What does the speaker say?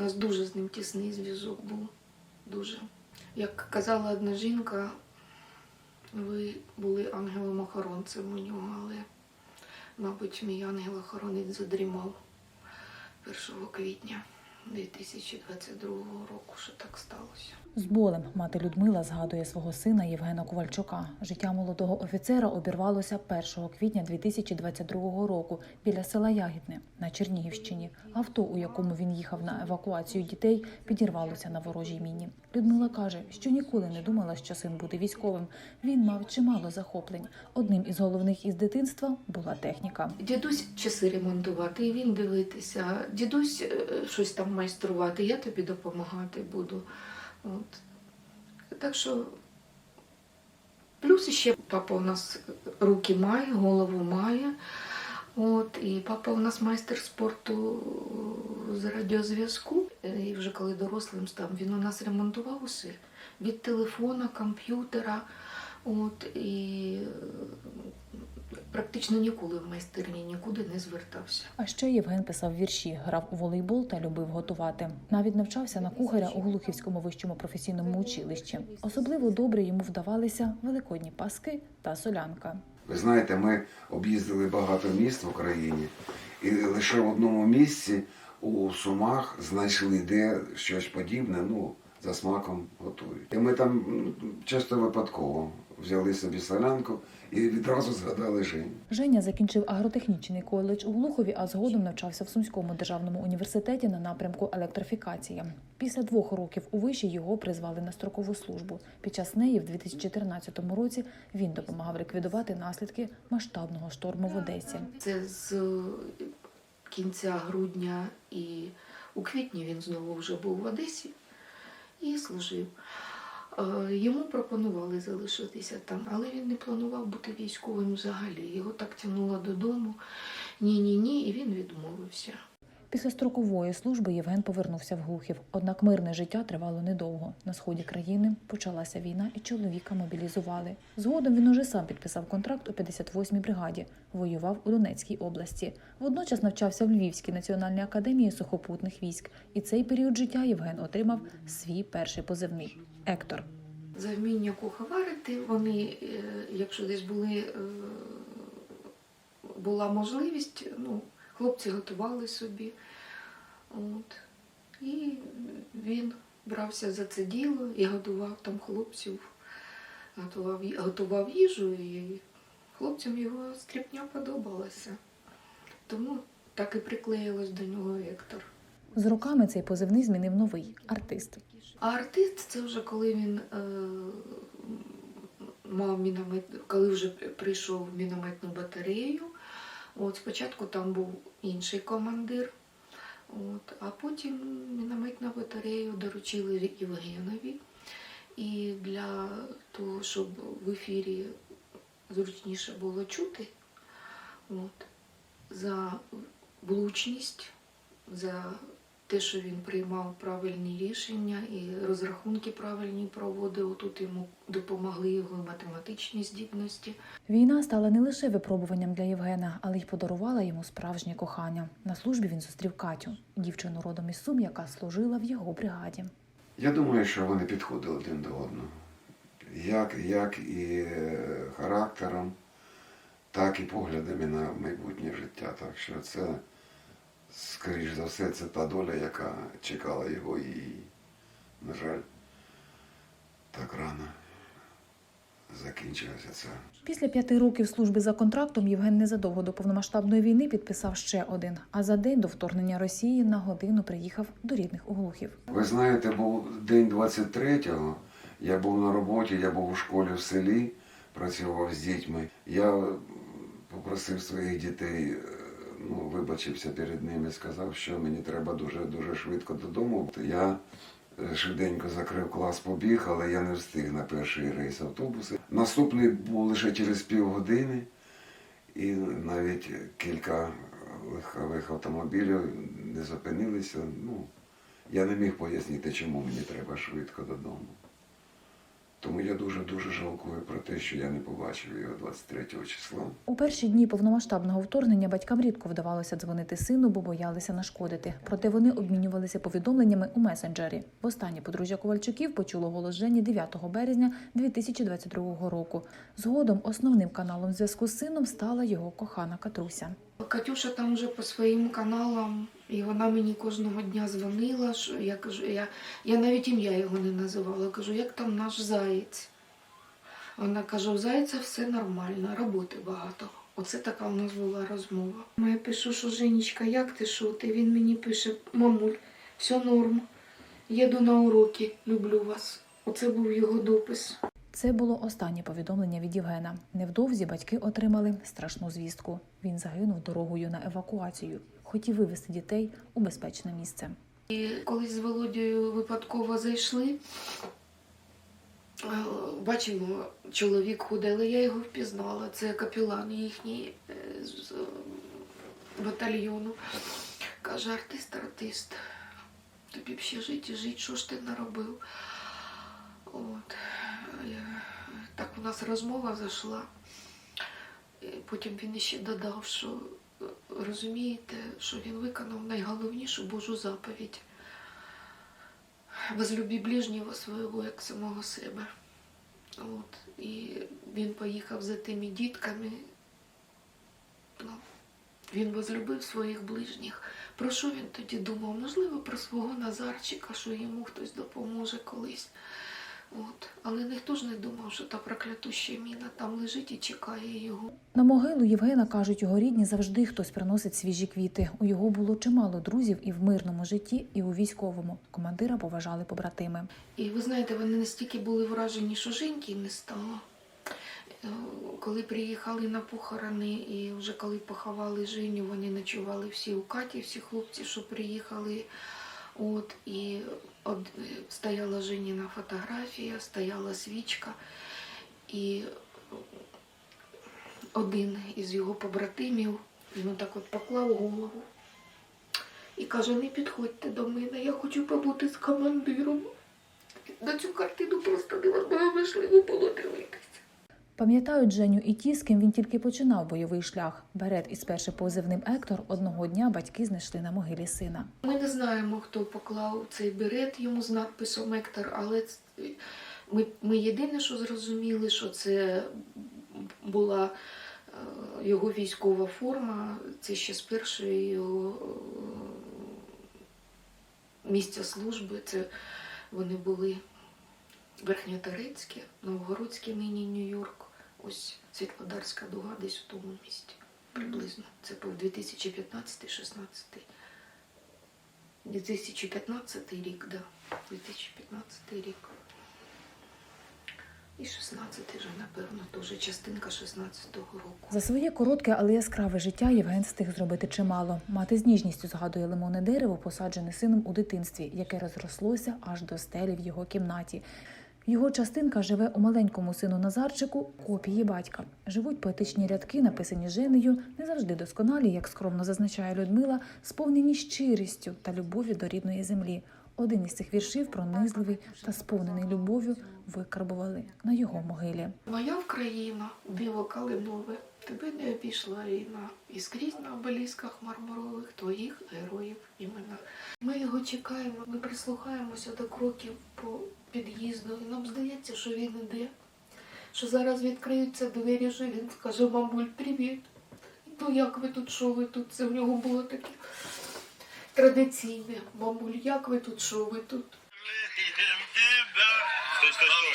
У нас дуже з ним тісний зв'язок був. Дуже. Як казала одна жінка, ви були ангелом-охоронцем у нього, але, мабуть, мій ангел-охоронець задрімав 1 квітня 2022 року, що так сталося. З болем мати Людмила згадує свого сина Євгена Ковальчука. Життя молодого офіцера обірвалося 1 квітня 2022 року біля села Ягідне на Чернігівщині. Авто, у якому він їхав на евакуацію дітей, підірвалося на ворожій міні. Людмила каже, що ніколи не думала, що син буде військовим. Він мав чимало захоплень. Одним із головних із дитинства була техніка. Дідусь часи ремонтувати, і він дивитися. Дідусь е, щось там майструвати, я тобі допомагати буду. От. Так що плюс ще папа у нас руки має, голову має. От, і папа у нас майстер спорту з радіозв'язку. Е, І вже коли дорослим став, він у нас ремонтував усе. Від телефона, комп'ютера. От, і е, практично ніколи в майстерні нікуди не звертався. А ще Євген писав вірші, грав у волейбол та любив готувати. Навіть навчався на кухаря у Глухівському вищому професійному училищі. Особливо добре йому вдавалися великодні паски та солянка. Ви знаєте, ми об'їздили багато міст в Україні, і лише в одному місці у Сумах знайшли де щось подібне, ну, за смаком готують. І ми там часто випадково взяли собі солянку і відразу згадали Женю. Женя закінчив агротехнічний коледж у Глухові, а згодом навчався в Сумському державному університеті на напрямку електрифікація. Після двох років у виші його призвали на строкову службу. Під час неї в 2014 році він допомагав ліквідувати наслідки масштабного шторму в Одесі. Це з кінця грудня і у квітні він знову вже був в Одесі і служив. Е, Йому пропонували залишитися там, але він не планував бути військовим взагалі. Його так тягнуло додому. Ні, ні, ні, і він відмовився. Після строкової служби Євген повернувся в Глухів. Однак мирне життя тривало недовго. На сході країни почалася війна, і чоловіка мобілізували. Згодом він уже сам підписав контракт у 58-й бригаді. Воював у Донецькій області. Водночас навчався в Львівській національній академії сухопутних військ. І цей період життя Євген отримав свій перший позивний Ектор. За вміння куховарити вони, е, якщо десь були, е, була можливість, ну, хлопці готували собі. От. І він брався за це діло і готував там хлопців, готував, готував їжу, і хлопцям його стріпня подобалася. Тому так і приклеїлось до нього Ектор. З роками цей позивний змінив новий артист. Артист це вже коли він е, мав міномет, коли вже прийшов в мінометну батарею. От спочатку там був інший командир, от, а потім мінометну батарею доручили Євгенові. І для того, щоб в ефірі зручніше було чути, от, за влучність, за те, що він приймав правильні рішення і розрахунки правильні проводив. Тут йому допомогли його математичні здібності. Війна стала не лише випробуванням для Євгена, але й подарувала йому справжнє кохання. На службі він зустрів Катю, дівчину родом із Сум, яка служила в його бригаді. Я думаю, що вони підходили один до одного. Як, як і е, характером, так і поглядами на майбутнє життя. Так що це, скоріш за все, це та доля, яка чекала його і, на жаль, так рано закінчилося це. Після п'яти років служби за контрактом Євген незадовго до повномасштабної війни підписав ще один. А за день до вторгнення Росії на годину приїхав до рідних у Глухів. Ви знаєте, був день 23-го, я був на роботі, я був у школі в селі, працював з дітьми. Я попросив своїх дітей, ну, вибачився перед ними, сказав, що мені треба дуже дуже швидко додому. Я е, швиденько закрив клас, побіг, але я не встиг на перший рейс автобуса. Наступний був лише через півгодини, і навіть кілька легкових автомобілів не зупинилися. Ну, я не міг пояснити, чому мені треба швидко додому. Тому я дуже-дуже жалкую про те, що я не побачив його 23 числа. У перші дні повномасштабного вторгнення батькам рідко вдавалося дзвонити сину, бо боялися нашкодити. Проте вони обмінювалися повідомленнями у месенджері. Востаннє подружжя Ковальчуків почуло голос Жені 9 березня 2022 року. Згодом основним каналом зв'язку з сином стала його кохана Катруся. Катюша там вже по своїм каналам, і вона мені кожного дня дзвонила. Що я кажу, я, я навіть ім'я його не називала. Кажу, як там наш заєць? Вона каже, у зайця все нормально, роботи багато. Оце така у нас була розмова. Я пишу, що Женечка, як ти що? Ти він мені пише, мамуль, все норм. Їду на уроки, люблю вас. Оце був його допис. Це було останнє повідомлення від Євгена. Невдовзі батьки отримали страшну звістку. Він загинув дорогою на евакуацію. Хотів вивезти дітей у безпечне місце. І колись з Володією випадково зайшли. е, Бачимо, чоловік худий, але я його впізнала. Це капелан їхній е, з е, батальйону. Каже, артист, артист. Тобі б ще жити і жити, що ж ти наробив? От. Так у нас розмова зайшла. Потім він ще додав, що е, розумієте, що він виконав найголовнішу Божу заповідь. Возлюби ближнього свого як самого себе. От. І він поїхав за тими дітками. Ну, він возлюбив своїх ближніх. Про що він тоді думав? Можливо, про свого Назарчика, що йому хтось допоможе колись. От. Але ніхто ж не думав, що та проклятуща міна там лежить і чекає його. На могилу Євгена кажуть, його рідні завжди хтось приносить свіжі квіти. У його було чимало друзів і в мирному житті, і у військовому. Командира поважали побратими. І ви знаєте, вони настільки були вражені, що Женьки не стало. Е, Коли приїхали на похорони, і вже коли поховали Женю, вони ночували всі у Каті, всі хлопці, що приїхали. От, і од, стояла Женіна фотографія, стояла свічка, і один із його побратимів, він так от поклав голову і каже, не підходьте до мене, я хочу побути з командиром. На цю картину просто неважливо було дивитися. Пам'ятають Женю і ті, з ким він тільки починав бойовий шлях. Берет із першим позивним Ектор одного дня батьки знайшли на могилі сина. Ми не знаємо, хто поклав цей берет йому з надписом Ектор, але ми, ми єдине, що зрозуміли, що це була е, його військова форма, це ще з першої його е, місця служби. Це вони були Верхньоторецьке, Новгородське, нині Нью-Йорк. Ось Світлодарська дуга десь в тому місті приблизно. Це був 2015-16. 2015 рік, да. 2015 рік. І 16 вже, напевно, теж частинка 16-го року. За своє коротке, але яскраве життя Євген встиг зробити чимало. Мати з ніжністю згадує лимонне дерево, посаджене сином у дитинстві, яке розрослося аж до стелі в його кімнаті. Його частинка живе у маленькому сину Назарчику, копії батька. Живуть поетичні рядки, написані Женею, не завжди досконалі, як скромно зазначає Людмила, сповнені щирістю та любов'ю до рідної землі. Один із цих віршів, пронизливий та сповнений любов'ю, викарбували на його могилі. Моя Україна, диво калинове, тебе не обійшла війна. І скрізь на обелісках мармурових твоїх героїв імена. Ми його чекаємо, ми прислухаємося до кроків по під'їзду. І нам здається, що він іде. Що зараз відкриються двері, що він скаже, мамуль, привіт. Ну як ви тут, що ви тут? Це в нього було таке традиційне. Мамуль, як ви тут, що ви тут? Лейтенантик,